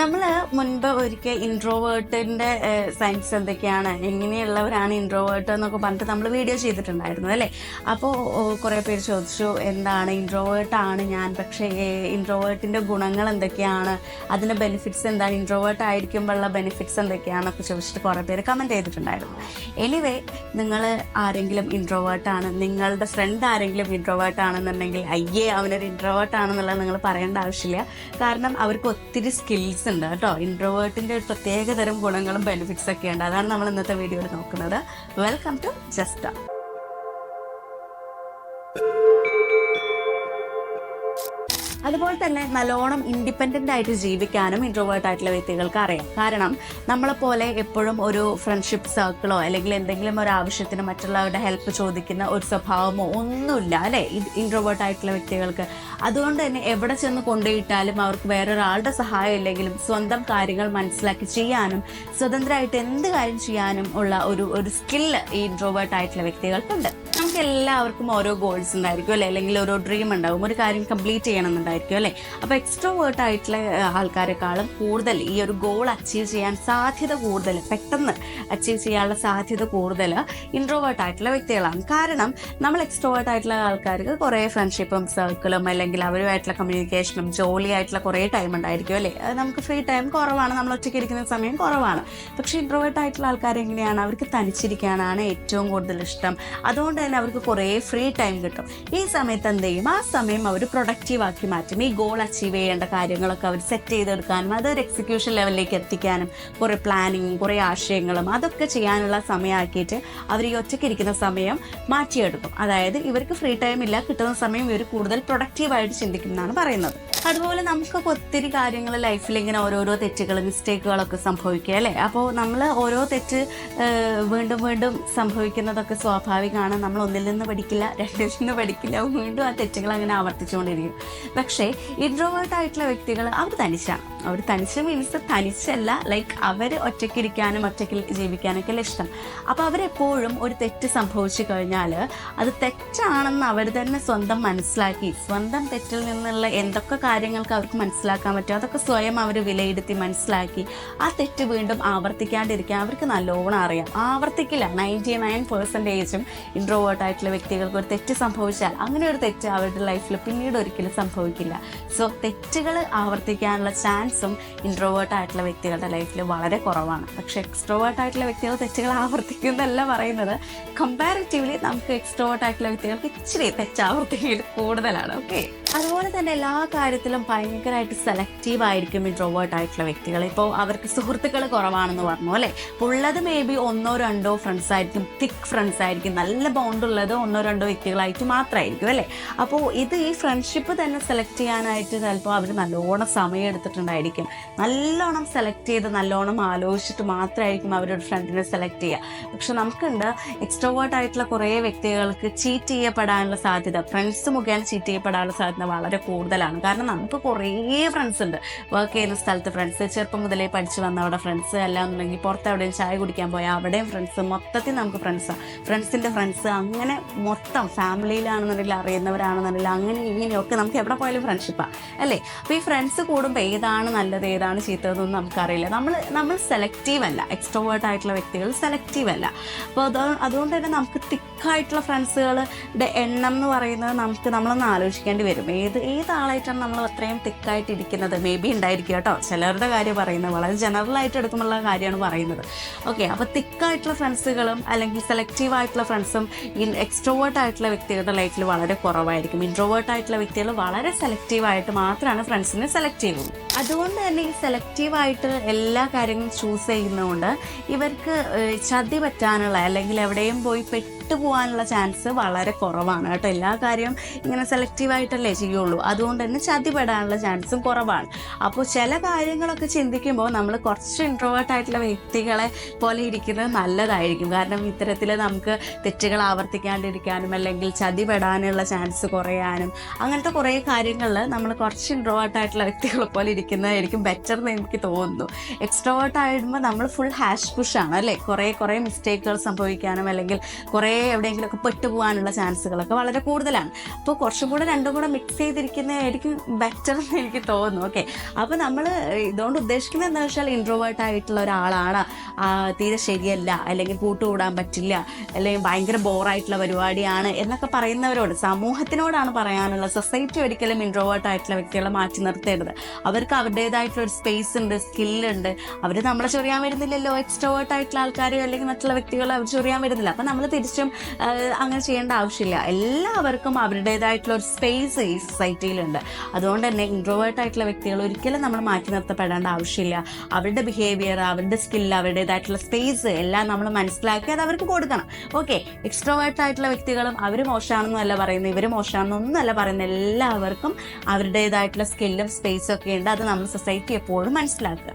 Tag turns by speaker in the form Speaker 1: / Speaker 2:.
Speaker 1: നമ്മൾ മുൻപ് ഒരിക്കൽ ഇൻട്രോവേർട്ടിന്റെ സയൻസ് എന്തൊക്കെയാണ്? എങ്ങനെയുള്ളവരാണ് ഇൻട്രോവേർട്ട് എന്നൊക്കെ പറഞ്ഞിട്ട് നമ്മൾ വീഡിയോ ചെയ്തിട്ടുണ്ടായിരുന്നു അല്ലേ? അപ്പോൾ കുറേ പേര് ചോദിച്ചു എന്താണ്? ഇൻട്രോവേർട്ട് ആണ് ഞാൻ പക്ഷേ ഇൻട്രോവേർട്ടിന്റെ ഗുണങ്ങൾ എന്തൊക്കെയാണ്? അതിന്റെ ബെനിഫിറ്റ്സ് എന്താണ്? ഇൻട്രോവേർട്ട് ആയിരിക്കുമ്പോഴുള്ള ബെനിഫിറ്റ്സ് എന്തൊക്കെയാണെന്നൊക്കെ ചോദിച്ചിട്ട് കുറേ പേര് കമന്റ് ചെയ്തിട്ടുണ്ടായിരുന്നു. എനിവേ നിങ്ങൾ ആരെങ്കിലും ഇൻട്രോവേർട്ട് ആണ് നിങ്ങളുടെ ഫ്രണ്ട് ആരെങ്കിലും ഇൻട്രോവേർട്ട് ആണെന്നുണ്ടെങ്കിൽ അയ്യേ അവനൊരു ഇൻട്രോവേർട്ട് ആണെന്നുള്ളത് നിങ്ങൾ പറയേണ്ട ആവശ്യമില്ല. കാരണം അവർക്ക് ഒത്തിരി സ്കിൽസ് ഉണ്ട് കേട്ടോ. ഇൻട്രോവേർട്ടിന്റെ ഒരു പ്രത്യേക തരം ഗുണങ്ങളും ബെനിഫിറ്റ്സ് ഒക്കെ ഉണ്ട്. അതാണ് നമ്മൾ ഇന്നത്തെ വീഡിയോയിൽ നോക്കുന്നത്. വെൽക്കം ടു ജസ്റ്റ അതുപോലെ തന്നെ നല്ലോണം ഇൻഡിപെൻഡന്റ് ആയിട്ട് ജീവിക്കാനും ഇൻട്രോവേർട്ട് ആയിട്ടുള്ള വ്യക്തികൾക്ക് അറിയാം. കാരണം നമ്മളെപ്പോലെ എപ്പോഴും ഒരു ഫ്രണ്ട്ഷിപ്പ് സർക്കിളോ അല്ലെങ്കിൽ എന്തെങ്കിലും ഒരു ആവശ്യത്തിന് മറ്റുള്ളവരുടെ ഹെൽപ്പ് ചോദിക്കുന്ന ഒരു സ്വഭാവമോ ഒന്നുമില്ല അല്ലേ? ഇൻട്രോവേർട്ട് ആയിട്ടുള്ള വ്യക്തികൾക്ക്. അതുകൊണ്ട് തന്നെ എവിടെ ചെന്ന് കൊണ്ടുപോയിട്ടാലും അവർക്ക് വേറൊരാളുടെ സഹായം ഇല്ലെങ്കിലും സ്വന്തം കാര്യങ്ങൾ മനസ്സിലാക്കി ചെയ്യാനും സ്വതന്ത്രമായിട്ട് എന്ത് കാര്യം ചെയ്യാനും ഉള്ള ഒരു ഒരു സ്കില്ല് ഈ ഇൻട്രോവേർട്ട് ആയിട്ടുള്ള വ്യക്തികൾക്കുണ്ട്. നമുക്ക് എല്ലാവർക്കും ഓരോ ഗോൾസ് ഉണ്ടായിരിക്കും അല്ലെ? അല്ലെങ്കിൽ ഓരോ ഡ്രീം ഉണ്ടാവും. ഒരു കാര്യം കംപ്ലീറ്റ് ചെയ്യണമെന്നുണ്ടായിരിക്കും അല്ലേ? അപ്പോൾ എക്സ്ട്രോവേർട്ട് ആയിട്ടുള്ള ആൾക്കാരെക്കാളും കൂടുതൽ ഈ ഒരു ഗോൾ അച്ചീവ് ചെയ്യാൻ സാധ്യത കൂടുതൽ പെട്ടെന്ന് അച്ചീവ് ചെയ്യാനുള്ള സാധ്യത കൂടുതൽ ഇൻട്രോവേർട്ട് ആയിട്ടുള്ള വ്യക്തികളാണ്. കാരണം നമ്മൾ എക്സ്ട്രോവേർട്ട് ആയിട്ടുള്ള ആൾക്കാർക്ക് കുറേ ഫ്രണ്ട്ഷിപ്പും സർക്കിളും അല്ലെങ്കിൽ അവരുമായിട്ടുള്ള കമ്മ്യൂണിക്കേഷനും ജോലിയായിട്ടുള്ള കുറേ ടൈം ഉണ്ടായിരിക്കും അല്ലേ? നമുക്ക് ഫ്രീ ടൈം കുറവാണ് നമ്മൾ ഒറ്റയ്ക്ക് ഇരിക്കുന്ന സമയം കുറവാണ്. പക്ഷേ ഇൻട്രോവേർട്ട് ആയിട്ടുള്ള ആൾക്കാർ എങ്ങനെയാണ്? അവർക്ക് തനിച്ചിരിക്കാനാണ് ഏറ്റവും കൂടുതൽ ഇഷ്ടം. അതുകൊണ്ട് തന്നെ അവർക്ക് കുറേ ഫ്രീ ടൈം കിട്ടും. ഈ സമയത്ത് എന്ത് ചെയ്യും? ആ സമയം അവർ പ്രൊഡക്റ്റീവ് ആക്കി ഈ ഗോൾ അച്ചീവ് ചെയ്യേണ്ട കാര്യങ്ങളൊക്കെ അവർ സെറ്റ് ചെയ്തെടുക്കാനും ഒരു എക്സിക്യൂഷൻ ലെവലിലേക്ക് എത്തിക്കാനും കുറേ പ്ലാനിങ്ങും കുറേ ആശയങ്ങളും അതൊക്കെ ചെയ്യാനുള്ള സമയമാക്കിയിട്ട് അവർ ഈ ഒറ്റയ്ക്ക് ഇരിക്കുന്ന സമയം മാറ്റിയെടുക്കും. അതായത് ഇവർക്ക് ഫ്രീ ടൈം ഇല്ല കിട്ടുന്ന സമയം ഇവർ കൂടുതൽ പ്രൊഡക്റ്റീവായിട്ട് ചിന്തിക്കുന്നതാണ് പറയുന്നത്. അതുപോലെ നമുക്കൊക്കെ ഒത്തിരി കാര്യങ്ങൾ ലൈഫിൽ ഇങ്ങനെ ഓരോരോ തെറ്റുകൾ മിസ്റ്റേക്കുകളൊക്കെ സംഭവിക്കുക അല്ലേ? അപ്പോൾ നമ്മൾ ഓരോ തെറ്റ് വീണ്ടും വീണ്ടും സംഭവിക്കുന്നതൊക്കെ സ്വാഭാവികമാണ്. നമ്മൾ ഒന്നിൽ നിന്ന് പഠിക്കില്ല രണ്ടിൽ നിന്ന് പഠിക്കില്ല വീണ്ടും ആ തെറ്റുകൾ അങ്ങനെ ആവർത്തിച്ചുകൊണ്ടിരിക്കും. പക്ഷേ ഇൻട്രോവേർട്ട് ആയിട്ടുള്ള വ്യക്തികൾ അവർ തനിച്ചാണ്. അവർ തനിച്ച് മീൻസ് തനിച്ചല്ല ലൈക്ക് അവർ ഒറ്റയ്ക്ക് ഇരിക്കാനും ഒറ്റയ്ക്ക് ജീവിക്കാനൊക്കെ ഇഷ്ടം. അപ്പോൾ അവരെപ്പോഴും ഒരു തെറ്റ് സംഭവിച്ചു കഴിഞ്ഞാൽ അത് തെറ്റാണെന്ന് അവർ തന്നെ സ്വന്തം മനസ്സിലാക്കി സ്വന്തം തെറ്റിൽ നിന്നുള്ള എന്തൊക്കെ കാര്യങ്ങൾക്ക് അവർക്ക് മനസ്സിലാക്കാൻ പറ്റും. അതൊക്കെ സ്വയം അവർ വിലയിരുത്തി മനസ്സിലാക്കി ആ തെറ്റ് വീണ്ടും ആവർത്തിക്കാണ്ടിരിക്കാൻ അവർക്ക് നല്ലോണം അറിയാം. ആവർത്തിക്കില്ല. നയന്റി നയൻ പെർസെന്റേജും ഇൻട്രോവേർട്ട് ആയിട്ടുള്ള വ്യക്തികൾക്ക് ഒരു തെറ്റ് സംഭവിച്ചാൽ അങ്ങനെ ഒരു തെറ്റ് അവരുടെ ലൈഫിൽ പിന്നീട് ഒരിക്കലും സംഭവിക്കില്ല. സോ തെറ്റുകൾ ആവർത്തിക്കാനുള്ള ചാൻസും ഇൻട്രോവേർട്ട് ആയിട്ടുള്ള വ്യക്തികളുടെ ലൈഫിൽ വളരെ കുറവാണ്. പക്ഷെ എക്സ്ട്രോവേർട്ട് ആയിട്ടുള്ള വ്യക്തികൾ തെറ്റുകൾ ആവർത്തിക്കുന്നതല്ല പറയുന്നത്. കമ്പാരിറ്റീവ്ലി നമുക്ക് എക്സ്ട്രോവേർട്ട് ആയിട്ടുള്ള വ്യക്തികൾക്ക് ഇച്ചിരി തെറ്റാവർത്തിക്കൽ കൂടുതലാണ്. ഓക്കെ അതുപോലെ തന്നെ എല്ലാ കാര്യത്തിലും ഭയങ്കരമായിട്ട് സെലക്റ്റീവ് ആയിരിക്കും ഇൻട്രോവേർട്ട് ആയിട്ടുള്ള വ്യക്തികൾ ഇപ്പോൾ അവർക്ക് സുഹൃത്തുക്കൾ കുറവാണെന്ന് പറഞ്ഞു അല്ലേ? ഉള്ളത് മേ ബി ഒന്നോ രണ്ടോ ഫ്രണ്ട്സ് ആയിരിക്കും തിക്ക് ഫ്രണ്ട്സ് ആയിരിക്കും നല്ല ബോണ്ട് ഉള്ളത് ഒന്നോ രണ്ടോ വ്യക്തികളായിട്ട് മാത്രമായിരിക്കും അല്ലേ? അപ്പോൾ ഇത് ഈ ഫ്രണ്ട്ഷിപ്പ് തന്നെ സെലക്ട് ചെയ്യാനായിട്ട് ചിലപ്പോൾ അവർ നല്ലോണം സമയം എടുത്തിട്ടുണ്ടായിരിക്കും. നല്ലോണം സെലക്ട് ചെയ്ത് നല്ലോണം ആലോചിച്ചിട്ട് മാത്രമായിരിക്കും അവരുടെ ഫ്രണ്ടിനെ സെലക്ട് ചെയ്യുക. പക്ഷെ നമുക്കുണ്ട് എക്സ്ട്രോവേർട്ട് ആയിട്ടുള്ള കുറേ വ്യക്തികൾക്ക് ചീറ്റ് ചെയ്യപ്പെടാനുള്ള സാധ്യത. ഫ്രണ്ട്സ് മുഖേന ചീറ്റ് ചെയ്യപ്പെടാനുള്ള സാധ്യത വളരെ കൂടുതലാണ്. കാരണം നമുക്ക് കുറേ ഫ്രണ്ട്സ് ഉണ്ട്. വർക്ക് ചെയ്യുന്ന സ്ഥലത്ത് ഫ്രണ്ട്സ് ചെറുപ്പം മുതലേ പഠിച്ചു വന്ന അവിടെ ഫ്രണ്ട്സ് അല്ലാന്നുണ്ടെങ്കിൽ പുറത്ത് എവിടെയും ചായ കുടിക്കാൻ പോയാൽ അവിടെയും ഫ്രണ്ട്സ് മൊത്തത്തിൽ നമുക്ക് ഫ്രണ്ട്സാണ് ഫ്രണ്ട്സിന്റെ ഫ്രണ്ട്സ് അങ്ങനെ മൊത്തം ഫാമിലിയിലാണെന്നുണ്ടെങ്കിൽ അറിയുന്നവരാണെന്നുണ്ടെങ്കിൽ അങ്ങനെ ഇങ്ങനെയൊക്കെ നമുക്ക് എവിടെ പോയാലും ഫ്രണ്ട്ഷിപ്പാണ് അല്ലേ? അപ്പോൾ ഈ ഫ്രണ്ട്സ് കൂടുമ്പോൾ ഏതാണ് നല്ലത് ഏതാണ് ചീത്തതെന്നൊന്നും നമുക്കറിയില്ല. നമ്മൾ നമ്മൾ സെലക്റ്റീവ് അല്ല. എക്സ്ട്രോവേർട്ട് ആയിട്ടുള്ള വ്യക്തികൾ സെലക്റ്റീവ് അല്ല. അപ്പോൾ അത് അതുകൊണ്ട് തന്നെ നമുക്ക് തിക്കായിട്ടുള്ള ഫ്രണ്ട്സുകളുടെ എണ്ണം എന്ന് പറയുന്നത് നമുക്ക് നമ്മളൊന്ന് ആലോചിക്കേണ്ടി വരും. ഏത് ഏതാളായിട്ടാണ് നമ്മൾ അത്രയും തിക്കായിട്ട് ഇരിക്കുന്നത് മേ ബി ഉണ്ടായിരിക്കും കേട്ടോ. ചിലരുടെ കാര്യം പറയുന്നത് വളരെ ജനറൽ ആയിട്ട് എടുക്കുമ്പോഴുള്ള കാര്യമാണ് പറയുന്നത്. ഓക്കെ അപ്പോൾ തിക്കായിട്ടുള്ള ഫ്രണ്ട്സുകളും അല്ലെങ്കിൽ സെലക്റ്റീവ് ആയിട്ടുള്ള ഫ്രണ്ട്സും ഈ എക്സ്ട്രോവേർട്ട് ആയിട്ടുള്ള വ്യക്തികളുടെ ലൈഫിൽ വളരെ കുറവായിരിക്കും. ഇൻട്രോവേർട്ട് ആയിട്ടുള്ള വ്യക്തികൾ വളരെ സെലക്റ്റീവ് ആയിട്ട് മാത്രമാണ് ഫ്രണ്ട്സിനെ സെലക്ട് ചെയ്യുന്നത്. അതുകൊണ്ട് തന്നെ ഈ സെലക്റ്റീവ് ആയിട്ട് എല്ലാ കാര്യങ്ങളും ചൂസ് ചെയ്യുന്നതുകൊണ്ട് ഇവർക്ക് ചതി പറ്റാനുള്ള അല്ലെങ്കിൽ എവിടെയും പോയി പെട്ടു പോകാനുള്ള ചാൻസ് വളരെ കുറവാണ് കേട്ടോ. എല്ലാ കാര്യവും ഇങ്ങനെ സെലക്റ്റീവായിട്ടല്ലേ ചെയ്യുള്ളൂ. അതുകൊണ്ട് തന്നെ ചതി പെടാനുള്ള ചാൻസും കുറവാണ്. അപ്പോൾ ചില കാര്യങ്ങളൊക്കെ ചിന്തിക്കുമ്പോൾ നമ്മൾ കുറച്ച് ഇൻട്രോവേർട്ട് ആയിട്ടുള്ള വ്യക്തികളെ പോലെ ഇരിക്കുന്നത് നല്ലതായിരിക്കും. കാരണം ഇത്തരത്തിൽ നമുക്ക് തെറ്റുകൾ ആവർത്തിക്കാണ്ടിരിക്കാനും അല്ലെങ്കിൽ ചതി പെടാനുള്ള ചാൻസ് കുറയാനും അങ്ങനത്തെ കുറേ കാര്യങ്ങളിൽ നമ്മൾ കുറച്ച് ഇൻട്രോവേർട്ട് ആയിട്ടുള്ള വ്യക്തികളെ പോലെ ചെയ്തിരിക്കുന്നതായിരിക്കും ബെറ്റർ എന്ന് എനിക്ക് തോന്നുന്നു. എക്സ്ട്രോവേർട്ട് ആയിടുമ്പോൾ നമ്മൾ ഫുൾ ഹാഷ് പുഷ് ആണ് അല്ലേ? കുറേ കുറേ മിസ്റ്റേക്കുകൾ സംഭവിക്കാനും അല്ലെങ്കിൽ കുറേ എവിടെയെങ്കിലുമൊക്കെ പെട്ടുപോകാനുള്ള ചാൻസുകളൊക്കെ വളരെ കൂടുതലാണ്. അപ്പോൾ കുറച്ചും കൂടെ രണ്ടും കൂടെ മിക്സ് ചെയ്തിരിക്കുന്നതായിരിക്കും ബെറ്റർ എന്ന് എനിക്ക് തോന്നുന്നു. ഓക്കെ അപ്പോൾ നമ്മൾ ഇതുകൊണ്ട് ഉദ്ദേശിക്കുന്നത് എന്താ വെച്ചാൽ ഇൻട്രോവേർട്ട് ആയിട്ടുള്ള ഒരാളാണ്. തീരെ ശരിയല്ല അല്ലെങ്കിൽ കൂട്ടുകൂടാൻ പറ്റില്ല അല്ലെങ്കിൽ ഭയങ്കര ബോറായിട്ടുള്ള പരിപാടിയാണ് എന്നൊക്കെ പറയുന്നവരോട് സമൂഹത്തിനോടാണ് പറയാനുള്ളത് സൊസൈറ്റി ഒരിക്കലും ഇൻട്രോവേർട്ട് ആയിട്ടുള്ള വ്യക്തികളെ മാറ്റി നിർത്തേണ്ടത്. അവർക്ക് അവരുടേതായിട്ടുള്ള ഒരു സ്പേസ് ഉണ്ട് സ്കില്ലുണ്ട് അവർ നമ്മളെ ചൊറിയാൻ വരുന്നില്ലല്ലോ എക്സ്ട്രോവേർട്ട് ആയിട്ടുള്ള ആൾക്കാരെയോ അല്ലെങ്കിൽ മറ്റുള്ള വ്യക്തികളെ അവർ ചൊറിയാൻ വരുന്നില്ല. അപ്പം നമ്മൾ തിരിച്ചും അങ്ങനെ ചെയ്യേണ്ട ആവശ്യമില്ല. എല്ലാവർക്കും അവരുടേതായിട്ടുള്ള ഒരു സ്പേസ് ഈ സൊസൈറ്റിയിലുണ്ട് അതുകൊണ്ട് തന്നെ ഇൻട്രോവേർട്ട് ആയിട്ടുള്ള വ്യക്തികൾ ഒരിക്കലും നമ്മൾ മാറ്റി നിർത്തപ്പെടേണ്ട ആവശ്യമില്ല. അവരുടെ ബിഹേവിയർ അവരുടെ സ്കില്ല് അവരുടേതായിട്ടുള്ള സ്പേസ് എല്ലാം നമ്മൾ മനസ്സിലാക്കി അത് അവർക്ക് കൊടുക്കണം. ഓക്കെ എക്സ്ട്രോവേർട്ട് ആയിട്ടുള്ള വ്യക്തികളും അവർ മോശമാണെന്നല്ല പറയുന്നത് ഇവർ മോശമാണെന്നൊന്നുമല്ല പറയുന്നത്. എല്ലാവർക്കും അവരുടേതായിട്ടുള്ള സ്കില്ലും സ്പേസും ഒക്കെ ഉണ്ട്. നമ്മൾ സൊസൈറ്റി എപ്പോഴും മനസ്സിലാക്കുക.